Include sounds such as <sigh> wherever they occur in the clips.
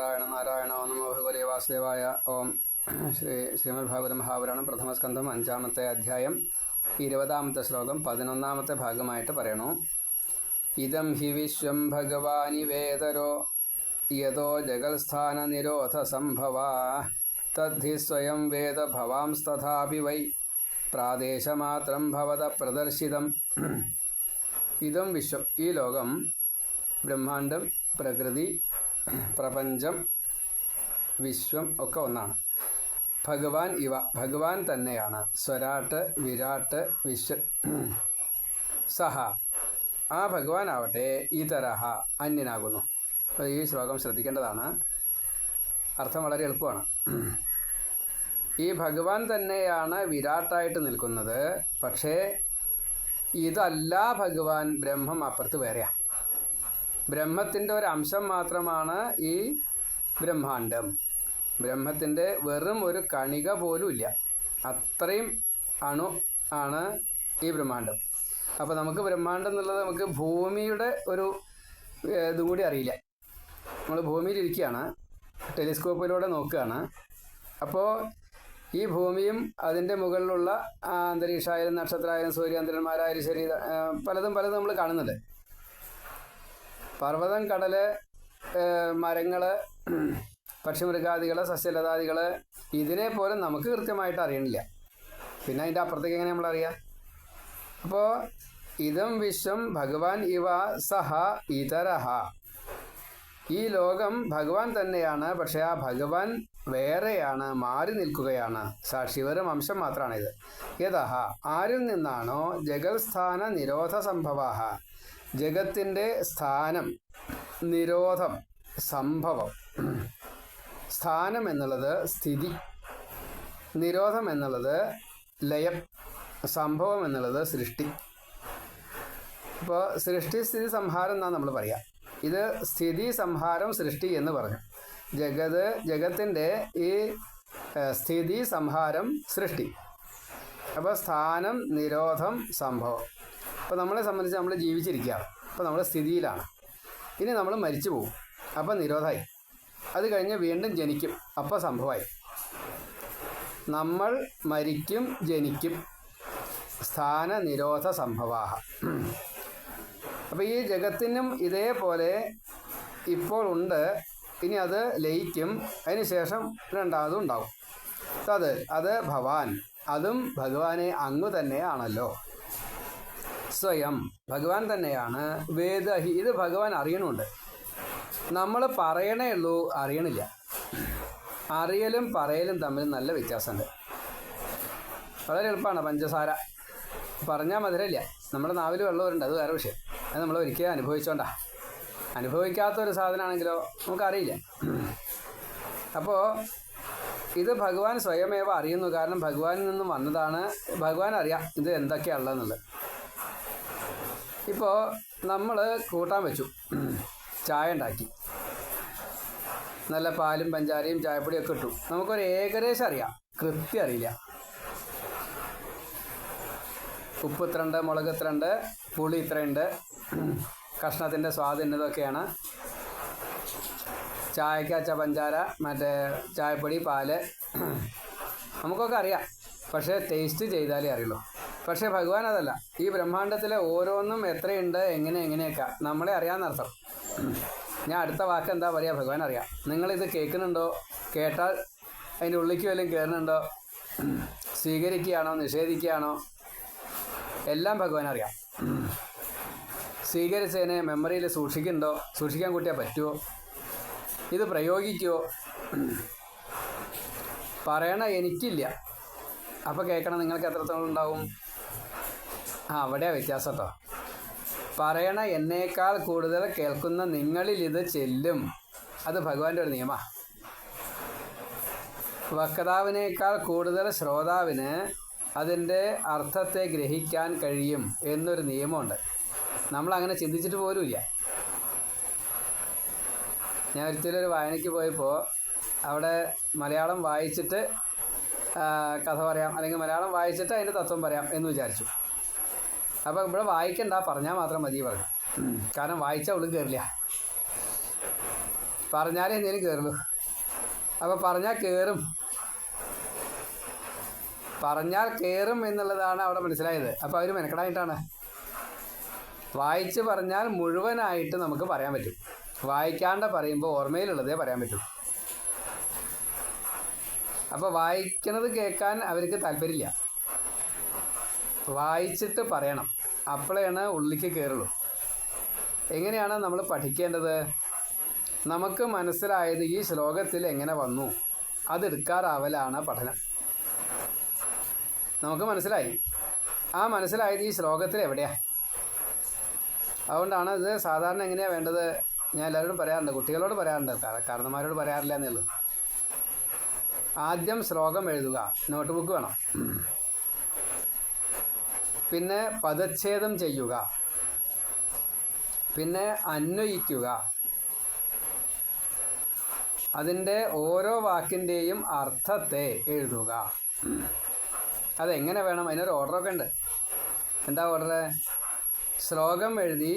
നാരായണ നാരായണ നമോ ഭഗവതേ വാസുദേവായ ഓം ശ്രീ ശ്രീമദ് ഭാഗവത മഹാപുരാണം പ്രഥമസ്കന്ധം അഞ്ചാമത്തെ അധ്യായം ഇരുപതാമത്തെ ശ്ലോകം പതിനൊന്നാമത്തെ ഭാഗമായിട്ട് പറയണു. ഇതം ഹി വിശ്വം ഭഗവാനി വേദരോ യതോ ജഗൽസ്ഥാന നിരോധ സംഭവ തദ്ധി സ്വയം വേദ ഭവാംസ്തഥാപി വൈ പ്രാദേശമാത്രം ഭവത പ്രദർശിതം. ഇതം വിശ്വം. ഈ ലോകം ബ്രഹ്മാണ്ടം പ്രകൃതി പ്രപഞ്ചം വിശ്വം ഒക്കെ ഒന്നാണ്. ഭഗവാൻ ഇവ ഭഗവാൻ തന്നെയാണ്. സ്വരാട്ട് വിരാട്ട് വിശ്വ സഹ. ആ ഭഗവാനാവട്ടെ ഇതരഹ അന്യനാകുന്നു. അപ്പോൾ ഈ ശ്ലോകം ശ്രദ്ധിക്കേണ്ടതാണ്. അർത്ഥം വളരെ എളുപ്പമാണ്. ഈ ഭഗവാൻ തന്നെയാണ് വിരാട്ടായിട്ട് നിൽക്കുന്നത്. പക്ഷേ ഇതല്ല ഭഗവാൻ ബ്രഹ്മം അപ്പുറത്ത് വേറെയാണ് ബ്രഹ്മത്തിന്റെ ഒരു അംശം മാത്രമാണ് ഈ ബ്രഹ്മാണ്ടം. ബ്രഹ്മത്തിന്റെ വെറും ഒരു കണിക പോലും ഇല്ല. അത്രയും അണു ആണ് ഈ ബ്രഹ്മാണ്ടം. അപ്പോൾ നമുക്ക് ബ്രഹ്മാണ്ടം എന്നുള്ളത് നമുക്ക് ഭൂമിയുടെ ഒരു ഇതുകൂടി ഇതും കൂടി അറിയില്ല. നമ്മൾ ഭൂമിയിൽ ഇരിക്കുകയാണ്. ടെലിസ്കോപ്പിലൂടെ നോക്കുകയാണ്. അപ്പോൾ ഈ ഭൂമിയും അതിന്റെ മുകളിലുള്ള അന്തരീക്ഷമായാലും നക്ഷത്രമായാലും സൂര്യാന്തരന്മാരായാലും ശരി പലതും പലതും നമ്മൾ കാണുന്നുണ്ട്. പർവതം കടൽ മരങ്ങൾ പക്ഷിമൃഗാദികൾ സസ്യലതാദികൾ ഇതിനെ പോലും നമുക്ക് കൃത്യമായിട്ട് അറിയണില്ല. പിന്നെ അതിന്റെ അപ്പുറത്തേക്ക് എങ്ങനെ നമ്മളറിയാം അപ്പോൾ ഇതം വിശ്വം ഭഗവാൻ ഇവ സഹ ഇതരഹ. ഈ ലോകം ഭഗവാൻ തന്നെയാണ് പക്ഷേ ആ ഭഗവാൻ വേറെയാണ് മാറി നിൽക്കുകയാണ്. സാക്ഷി വെറും അംശം മാത്രമാണിത് യഥ ആരിൽ നിന്നാണോ ജഗൽസ്ഥാന നിരോധ സംഭവാഹ ജഗത്തിന്റെ സ്ഥാനം നിരോധം സംഭവം. സ്ഥാനം എന്നുള്ളത് സ്ഥിതി നിരോധം എന്നുള്ളത് ലയം സംഭവം എന്നുള്ളത് സൃഷ്ടി. ഇപ്പോൾ സൃഷ്ടി സ്ഥിതി സംഹാരം എന്നാണ് നമ്മൾ പറയുക ഇത് സ്ഥിതി സംഹാരം സൃഷ്ടി എന്ന് പറഞ്ഞു. ജഗത് ജഗത്തിന്റെ ഈ സ്ഥിതി സംഹാരം സൃഷ്ടി. അപ്പോൾ സ്ഥാനം നിരോധം സംഭവം. അപ്പോൾ നമ്മളെ സംബന്ധിച്ച് നമ്മൾ ജീവിച്ചിരിക്കുകയാണ്. അപ്പോൾ നമ്മൾ സ്ഥിതിയിലാണ്. ഇനി നമ്മൾ മരിച്ചു പോകും. അപ്പോൾ നിരോധമായി അത് കഴിഞ്ഞ് വീണ്ടും ജനിക്കും. അപ്പോൾ സംഭവമായി. നമ്മൾ മരിക്കും ജനിക്കും. സ്ഥാന നിരോധ സംഭവാഹ. അപ്പോൾ ഈ ജഗത്തിനും ഇതേപോലെ ഇപ്പോൾ ഉണ്ട്. ഇനി അത് ലയിക്കും. അതിന് ശേഷം രണ്ടാമതും ഉണ്ടാവും. അത് അത് ഭവാൻ. അതും ഭഗവാനെ അങ്ങ് തന്നെയാണല്ലോ. സ്വയം ഭഗവാൻ തന്നെയാണ് വേദഹി ഇത് ഭഗവാൻ അറിയണമുണ്ട് നമ്മൾ പറയണേ ഉള്ളൂ അറിയണില്ല. അറിയലും പറയലും തമ്മിൽ നല്ല വ്യത്യാസമുണ്ട്. വളരെ എളുപ്പമാണ് പഞ്ചസാര. പറഞ്ഞാൽ മധുരമില്ല. നമ്മുടെ നാവിൽ വെള്ളമുണ്ട് അത് വേറെ വിഷയം. അത് നമ്മൾ ഒരിക്കലും അനുഭവിച്ചോണ്ടാ. അനുഭവിക്കാത്ത ഒരു സാധനമാണെങ്കിലോ നമുക്കറിയില്ല. അപ്പോൾ ഇത് ഭഗവാൻ സ്വയമേവ അറിയുന്നു. കാരണം ഭഗവാനിൽ നിന്നും വന്നതാണ്. ഭഗവാൻ അറിയാം ഇത് എന്തൊക്കെയാണുള്ളതെന്നുള്ളത് ഇപ്പോൾ നമ്മൾ കൂട്ടാൻ വെച്ചു. ചായ ഉണ്ടാക്കി നല്ല പാലും പഞ്ചാരയും ചായപ്പൊടിയും ഒക്കെ ഇട്ടു. നമുക്കൊരു ഏകദേശം അറിയാം. കൃത്യം അറിയില്ല. ഉപ്പ് ഇത്രയുണ്ട് മുളക് ഇത്രയുണ്ട് പുളി ഇത്രയുണ്ട് കഷ്ണത്തിന്റെ സ്വാദ് ഇന്നതൊക്കെയാണ്. ചായക്കച്ച പഞ്ചാര മറ്റേ ചായപ്പൊടി പാൽ നമുക്കൊക്കെ അറിയാം. പക്ഷേ ടേസ്റ്റ് ചെയ്താലേ അറിയുള്ളൂ. പക്ഷേ ഭഗവാൻ അതല്ല. ഈ ബ്രഹ്മാണ്ടത്തിലെ ഓരോന്നും എത്രയുണ്ട് എങ്ങനെ എങ്ങനെയൊക്കെ. നമ്മളെ അറിയാമെന്നർത്ഥം ഞാൻ അടുത്ത വാക്ക് എന്താ പറയുക ഭഗവാൻ അറിയാം. നിങ്ങളിത് കേൾക്കുന്നുണ്ടോ? കേട്ടാൽ അതിന്റെ ഉള്ളിലേക്ക് വല്ലതും കയറുന്നുണ്ടോ? സ്വീകരിക്കുകയാണോ? നിഷേധിക്കുകയാണോ? എല്ലാം ഭഗവാൻ അറിയാം. സ്വീകരിച്ചതിനെ മെമ്മറിയിൽ സൂക്ഷിക്കുന്നുണ്ടോ? സൂക്ഷിക്കാൻ കൂട്ടിയാൽ പറ്റുമോ ഇത് പ്രയോഗിക്കുമോ പറയണ എനിക്കില്ല. അപ്പോൾ കേൾക്കണം നിങ്ങൾക്ക് എത്രത്തോളം ഉണ്ടാവും? ആ അവിടെ വ്യത്യാസം കേട്ടോ പറയണ എന്നേക്കാൾ കൂടുതൽ കേൾക്കുന്ന നിങ്ങളിൽ ഇത് ചെല്ലും. അത് ഭഗവാന്റെ ഒരു നിയമ. വക്താവിനേക്കാൾ കൂടുതൽ ശ്രോതാവിന് അതിന്റെ അർത്ഥത്തെ ഗ്രഹിക്കാൻ കഴിയും എന്നൊരു നിയമമുണ്ട്. നമ്മൾ അങ്ങനെ ചിന്തിച്ചിട്ട് പോലുമില്ല. ഞാൻ ഒരിക്കലും ഒരു വായനയ്ക്ക് പോയപ്പോൾ അവിടെ മലയാളം വായിച്ചിട്ട് കഥ പറയാം അല്ലെങ്കിൽ മലയാളം വായിച്ചിട്ട് അതിന്റെ തത്വം പറയാം എന്ന് വിചാരിച്ചു. അപ്പോൾ ഇവിടെ വായിക്കണ്ട പറഞ്ഞാൽ മാത്രം മതി പറഞ്ഞു കാരണം വായിച്ചാൽ അവളും കയറില്ല പറഞ്ഞാലേ എന്തെങ്കിലും കയറുള്ളൂ അപ്പോൾ പറഞ്ഞാൽ കയറും പറഞ്ഞാൽ കയറും എന്നുള്ളതാണ് അവിടെ മനസ്സിലായത്. അപ്പോൾ അവർ മെനക്കെടായിട്ടാണ്. വായിച്ച് പറഞ്ഞാൽ മുഴുവനായിട്ട് നമുക്ക് പറയാൻ പറ്റും. വായിക്കാണ്ട് പറയുമ്പോൾ ഓർമ്മയിലുള്ളതേ പറയാൻ പറ്റും. അപ്പോൾ വായിക്കുന്നത് കേൾക്കാൻ അവർക്ക് താല്പര്യമില്ല. വായിച്ചിട്ട് പറയണം. അപ്പോഴാണ് ഉള്ളിലേക്ക് കയറുള്ളൂ എങ്ങനെയാണ് നമ്മൾ പഠിക്കേണ്ടത്? നമുക്ക് മനസ്സിലായത് ഈ ശ്ലോകത്തിൽ എങ്ങനെ വന്നു? അതെടുക്കാറാവലാണ് പഠനം. നമുക്ക് മനസ്സിലായി? ആ മനസ്സിലായത് ഈ ശ്ലോകത്തിൽ എവിടെയാ? അതുകൊണ്ടാണ് ഇത് സാധാരണ എങ്ങനെയാണ് വേണ്ടത്? ഞാൻ എല്ലാവരോടും പറയാറുണ്ട്. കുട്ടികളോട് പറയാറുണ്ട്. കാരണന്മാരോട് പറയാറില്ല എന്നുള്ളത്. ആദ്യം ശ്ലോകം എഴുതുക. നോട്ട് ബുക്ക് വേണം. പിന്നെ പദച്ഛേദം ചെയ്യുക. പിന്നെ അന്വയിക്കുക. അതിന്റെ ഓരോ വാക്കിന്റെയും അർത്ഥത്തെ എഴുതുക. അതെങ്ങനെ വേണം? അതിനൊരു ഓർഡറൊക്കെ ഉണ്ട്. എന്താ ഓർഡർ ശ്ലോകം എഴുതി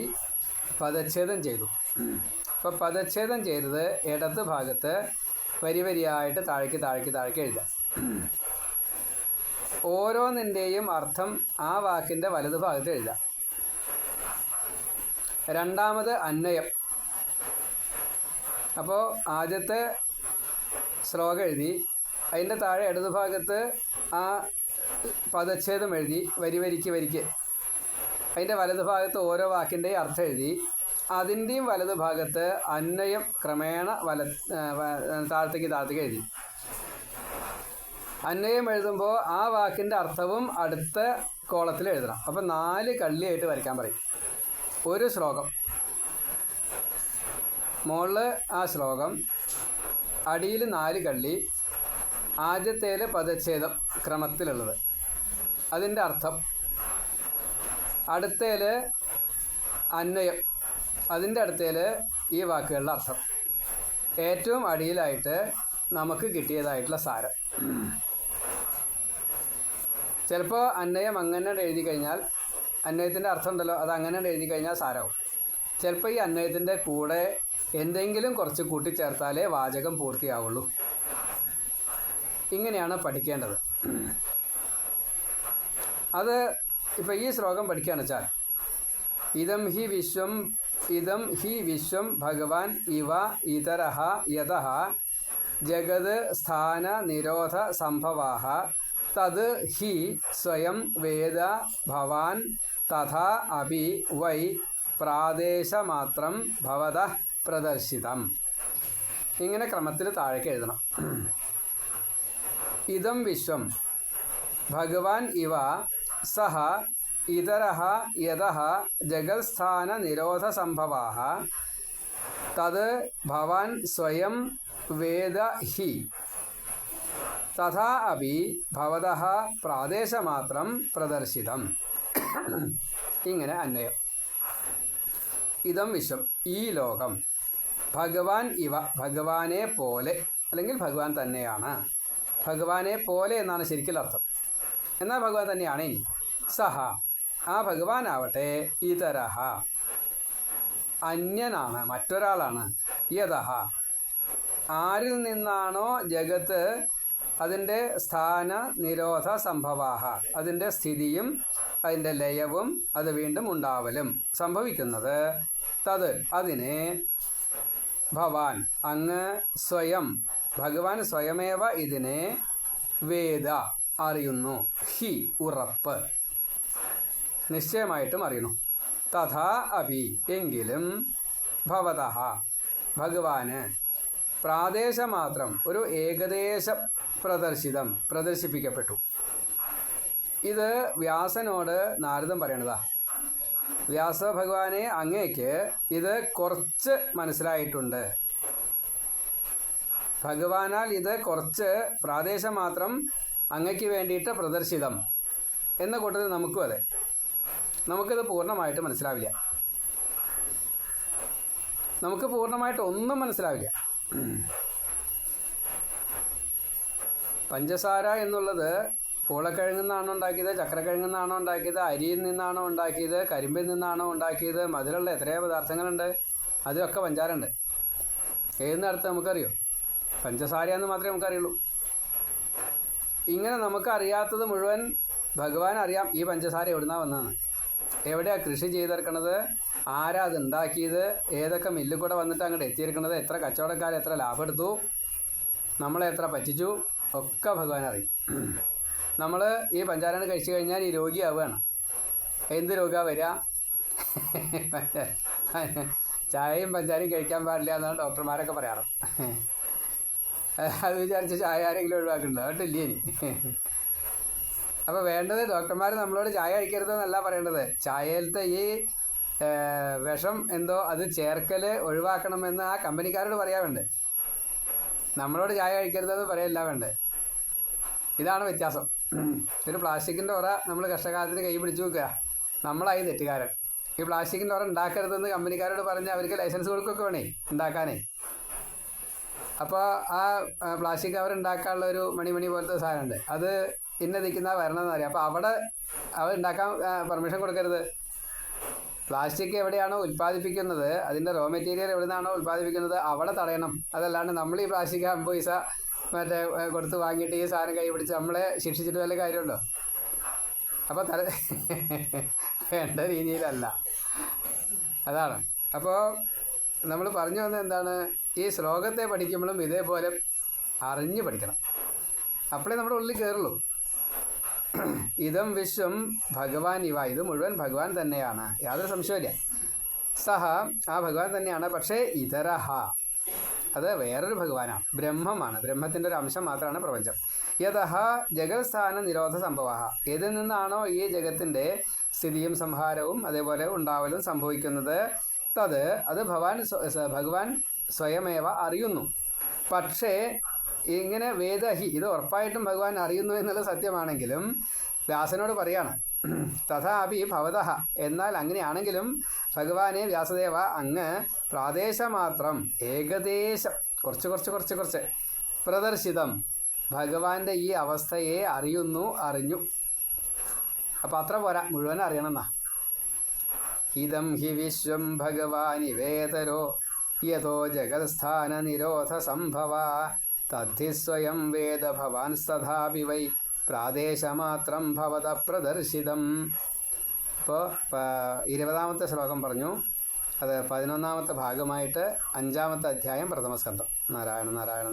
പദച്ഛേദം ചെയ്തു. അപ്പോൾ പദച്ഛേദം ചെയ്തത് ഇടത് ഭാഗത്ത് വരി വരിയായിട്ട് താഴേക്ക് താഴേക്ക് താഴേക്ക് എഴുതാം ഓരോന്നിന്റെയും അർത്ഥം ആ വാക്കിന്റെ വലതു ഭാഗത്ത് എഴുതാം. രണ്ടാമത് അന്വയം അപ്പോൾ ആദ്യത്തെ ശ്ലോകം എഴുതി അതിന്റെ താഴെ ഇടതുഭാഗത്ത് ആ പദച്ഛേദം എഴുതി വരി വരിക്ക് വരിക്ക്. അതിന്റെ വലതുഭാഗത്ത് ഓരോ വാക്കിന്റെയും അർത്ഥം എഴുതി അതിന്റെയും വലതുഭാഗത്ത് അന്വയം ക്രമേണ വല താഴത്തേക്ക് താഴത്തേക്ക് എഴുതി. അന്വയം എഴുതുമ്പോൾ ആ വാക്കിന്റെ അർത്ഥവും അടുത്ത കോളത്തിൽ എഴുതണം. അപ്പം നാല് കള്ളിയായിട്ട് വരയ്ക്കാൻ പറയും. ഒരു ശ്ലോകം. മുകളിൽ ആ ശ്ലോകം. അടിയിൽ നാല് കള്ളി. ആദ്യത്തേൽ പദച്ഛേദം ക്രമത്തിലുള്ളത്. അതിന്റെ അർത്ഥം. അടുത്തേൽ അന്വയം. അതിന്റെ അടുത്തേൽ ഈ വാക്കുകളുടെ അർത്ഥം. ഏറ്റവും അടിയിലായിട്ട് നമുക്ക് കിട്ടിയതായിട്ടുള്ള സാരം. ചിലപ്പോൾ അന്വയം അങ്ങനെ എഴുതി കഴിഞ്ഞാൽ അന്വയത്തിന്റെ അർത്ഥം ഉണ്ടല്ലോ അത് അങ്ങനെ എഴുതി കഴിഞ്ഞാൽ സാരവും. ചിലപ്പോൾ ഈ അന്വയത്തിന്റെ കൂടെ എന്തെങ്കിലും കുറച്ച് കൂട്ടിച്ചേർത്താലേ വാചകം പൂർത്തിയാവുള്ളൂ. ഇങ്ങനെയാണ് പഠിക്കേണ്ടത്. അത് ഇപ്പോൾ ഈ ശ്ലോകം പഠിക്കുകയാണ് വെച്ചാൽ ഇതം ഹി വിശ്വം ഇതം ഹി വിശ്വം ഭഗവാൻ ഇവ ഇതരഹ യഥ ജഗത് സ്ഥാന നിരോധ സംഭവാഹ തത് ഹി സ്വയം വേദ ഭവാൻ തഥാ അപി വൈ പ്രാദേശമാത്രം ഭവത പ്രദർശിതം ഇങ്ങനെ ക്രമത്തിൽ താഴേക്ക് എഴുതണം. ഇതം വിശ്വം. ഭഗവാൻ ഇവ സഹ ഇതര യഥ ജഗത്സ്ഥാന നിരോധ സംഭവാ തത് ഭവാൻ സ്വയം വേദ ഹി. തഥാ അപി ഭവത പ്രാദേശമാത്രം പ്രദർശിതം. ഇങ്ങനെ അന്വയം. ഇതം വിശ്വം. ഈ ലോകം ഭഗവാൻ ഇവ ഭഗവാനെ പോലെ അല്ലെങ്കിൽ ഭഗവാൻ തന്നെയാണ്. ഭഗവാനെ പോലെ എന്നാണ് ശരിക്കും അർത്ഥം. എന്നാൽ ഭഗവാൻ തന്നെയാണ് ഇനി. സഹ. ആ ഭഗവാനാവട്ടെ ഇതരഹ. അന്യനാണ് മറ്റൊരാളാണ്. യഥ ആരിൽ നിന്നാണോ ജഗത്ത് അതിന്റെ സ്ഥാന നിരോധ സംഭവാഹ അതിന്റെ സ്ഥിതിയും അതിന്റെ ലയവും അത് വീണ്ടും ഉണ്ടാവലും സംഭവിക്കുന്നത്. തത് അതിനെ ഭവാൻ അങ്ങ് സ്വയം ഭഗവാൻ സ്വയമേവ ഇതിനെ വേദ അറിയുന്നു. ഹി ഉറപ്പ്. നിശ്ചയമായിട്ടും അറിയുന്നു. തഥാ അപി എങ്കിലും ഭവത ഭഗവാന് പ്രാദേശമാത്രം ഒരു ഏകദേശ പ്രദർശിതം പ്രദർശിപ്പിക്കപ്പെട്ടു. ഇത് വ്യാസനോട് നാരദം പറയണതാ. വ്യാസ ഭഗവാനെ അങ്ങേക്ക് ഇത് കുറച്ച് മനസ്സിലായിട്ടുണ്ട്. ഭഗവാനാൽ ഇത് കുറച്ച് പ്രാദേശം മാത്രം അങ്ങയ്ക്ക് വേണ്ടിയിട്ട് പ്രദർശിതം എന്ന കൂട്ടത്തിൽ നമുക്കും അതെ. നമുക്കിത് പൂർണമായിട്ട് മനസ്സിലാവില്ല. നമുക്ക് പൂർണമായിട്ട് ഒന്നും മനസ്സിലാവില്ല. പഞ്ചസാര എന്നുള്ളത് പൂളക്കിഴങ്ങിൽ നിന്നാണോ ഉണ്ടാക്കിയത് ചക്രക്കിഴങ്ങിൽ നിന്നാണോ ഉണ്ടാക്കിയത് അരിയിൽ നിന്നാണോ ഉണ്ടാക്കിയത് കരിമ്പിൽ നിന്നാണോ ഉണ്ടാക്കിയത് മധുരമുള്ള എത്രയോ പദാർത്ഥങ്ങളുണ്ട്. അതിലൊക്കെ പഞ്ചാരുണ്ട് ഏതെന്ന് അടുത്ത് നമുക്കറിയോ? പഞ്ചസാര എന്ന് മാത്രമേ നമുക്കറിയുള്ളൂ. ഇങ്ങനെ നമുക്കറിയാത്തത് മുഴുവൻ ഭഗവാൻ അറിയാം ഈ പഞ്ചസാര എവിടുന്നാ വന്നതെന്ന്. എവിടെയാണ് കൃഷി ചെയ്തെടുക്കണത്? ആരാ അത് ഉണ്ടാക്കിയത്? ഏതൊക്കെ മില്ലിൽ കൂടെ വന്നിട്ട് അങ്ങോട്ട് എത്തിയിരിക്കുന്നത്? എത്ര കച്ചവടക്കാർ എത്ര ലാഭം എടുത്തു നമ്മളെ എത്ര പറ്റിച്ചു? ഒക്കെ ഭഗവാൻ അറിയും. നമ്മൾ ഈ പഞ്ചാരാണ് കഴിച്ചു കഴിഞ്ഞാൽ ഈ രോഗിയാവുകയാണ് എന്ത് രോഗമാണ് വരിക ചായയും പഞ്ചാരയും കഴിക്കാൻ പാടില്ല എന്നാണ് ഡോക്ടർമാരൊക്കെ പറയാറ്. അത് വിചാരിച്ച് ചായ ആരെങ്കിലും ഒഴിവാക്കുന്നുണ്ടോ? കേട്ടില്ലേ ഇനി? അപ്പോൾ വേണ്ടത് ഡോക്ടർമാർ നമ്മളോട് ചായ കഴിക്കരുതെന്നല്ല പറയേണ്ടത്. ചായയിലത്തെ ഈ വിഷം എന്തോ അത് ചേർക്കൽ ഒഴിവാക്കണമെന്ന് ആ കമ്പനിക്കാരോട് പറയാ വേണ്ടേ നമ്മളോട് ചായ കഴിക്കരുതെന്ന് പറയല്ല വേണ്ടേ? ഇതാണ് വ്യത്യാസം. ഒരു പ്ലാസ്റ്റിക്കിന്റെ ഉറ നമ്മൾ കഷ്ടകാലത്തിന് കൈ പിടിച്ചു വെക്കുക. നമ്മളായി തെറ്റുകാരൻ. ഈ പ്ലാസ്റ്റിക്കിന്റെ ഉറ ഉണ്ടാക്കരുതെന്ന് കമ്പനിക്കാരോട് പറഞ്ഞ് അവർക്ക് ലൈസൻസ് കൊടുക്കുകയൊക്കെ വേണേ ഉണ്ടാക്കാനേ. അപ്പോൾ ആ പ്ലാസ്റ്റിക് കവർ ഉണ്ടാക്കാനുള്ള ഒരു മണിമണി പോലത്തെ സാധനമുണ്ട്. അത് ഇന്ന ദിക്കുന്ന വരണമെന്ന് അറിയാം. അപ്പോൾ അവിടെ അവർ ഉണ്ടാക്കാൻ പെർമിഷൻ കൊടുക്കരുത്. പ്ലാസ്റ്റിക് എവിടെയാണോ ഉൽപ്പാദിപ്പിക്കുന്നത് അതിന്റെ റോ മെറ്റീരിയൽ എവിടെ നിന്നാണോ ഉൽപ്പാദിപ്പിക്കുന്നത് അവിടെ തടയണം. അതല്ലാണ്ട് നമ്മൾ ഈ പ്ലാസ്റ്റിക് അമ്പത് പൈസ മറ്റേ കൊടുത്ത് വാങ്ങിയിട്ട് ഈ സാധനം കൈ പിടിച്ച് നമ്മളെ ശിക്ഷിച്ചിട്ട് വല്ല കാര്യമുണ്ടോ? അപ്പോൾ തല <laughs> വേണ്ട രീതിയിലല്ല. അതാണ്. അപ്പോൾ നമ്മൾ പറഞ്ഞു വന്നത് എന്താണ്? ഈ ശ്ലോകത്തെ പഠിക്കുമ്പോഴും ഇതേപോലെ അറിഞ്ഞ് പഠിക്കണം. അപ്പോഴേ നമ്മുടെ ഉള്ളിൽ കയറുള്ളൂ ഇതം വിശ്വം ഭഗവാൻ ഇവ. ഇത് മുഴുവൻ ഭഗവാൻ തന്നെയാണ്. യാതൊരു സംശയമില്ല സഹ ആ ഭഗവാൻ തന്നെയാണ്. പക്ഷേ ഇതരഹ. അത് വേറൊരു ഭഗവാനാണ്. ബ്രഹ്മമാണ്. ബ്രഹ്മത്തിന്റെ ഒരു അംശം മാത്രമാണ് പ്രപഞ്ചം. യഥ ജഗത്സ്ഥാന നിരോധ സംഭവ. ഇതിൽ നിന്നാണോ ഈ ജഗത്തിന്റെ സ്ഥിതിയും സംഹാരവും അതേപോലെ ഉണ്ടാവലും സംഭവിക്കുന്നത്? തത് അത് ഭഗവാൻ ഭഗവാൻ സ്വയമേവ അറിയുന്നു. പക്ഷേ ഇങ്ങനെ വേദഹി ഇത് ഉറപ്പായിട്ടും ഭഗവാൻ അറിയുന്നു എന്നുള്ള സത്യമാണെങ്കിലും വ്യാസനോട് പറയാണ്. തഥാപി ഭവത എന്നാൽ അങ്ങനെയാണെങ്കിലും ഭഗവാനെ വ്യാസദേവ അങ്ങ് പ്രാദേശമാത്രം ഏകദേശം കുറച്ച് കുറച്ച് കുറച്ച് കുറച്ച് പ്രദർശിതം ഭഗവാന്റെ ഈ അവസ്ഥയെ അറിയുന്നു അറിഞ്ഞു. അപ്പം അത്ര പോരാ മുഴുവൻ അറിയണമെന്നാ. ഇതം ഹി വിശ്വം ഭഗവാൻ ഭഗവാനിവേതരോ യഥോ ജഗത്സ്ഥാന നിരോധ സംഭവ. തദ്ധി സ്വയം വേദ ഭവാൻ സദാപി വൈ പ്രാദേശമാത്രം ഭവത പ്രദർശിതം. ഇപ്പോൾ ഇരുപതാമത്തെ ശ്ലോകം പറഞ്ഞു. അത് പതിനൊന്നാമത്തെ ഭാഗമായിട്ട് അഞ്ചാമത്തെ അധ്യായം പ്രഥമസ്കന്ധം നാരായണ നാരായണ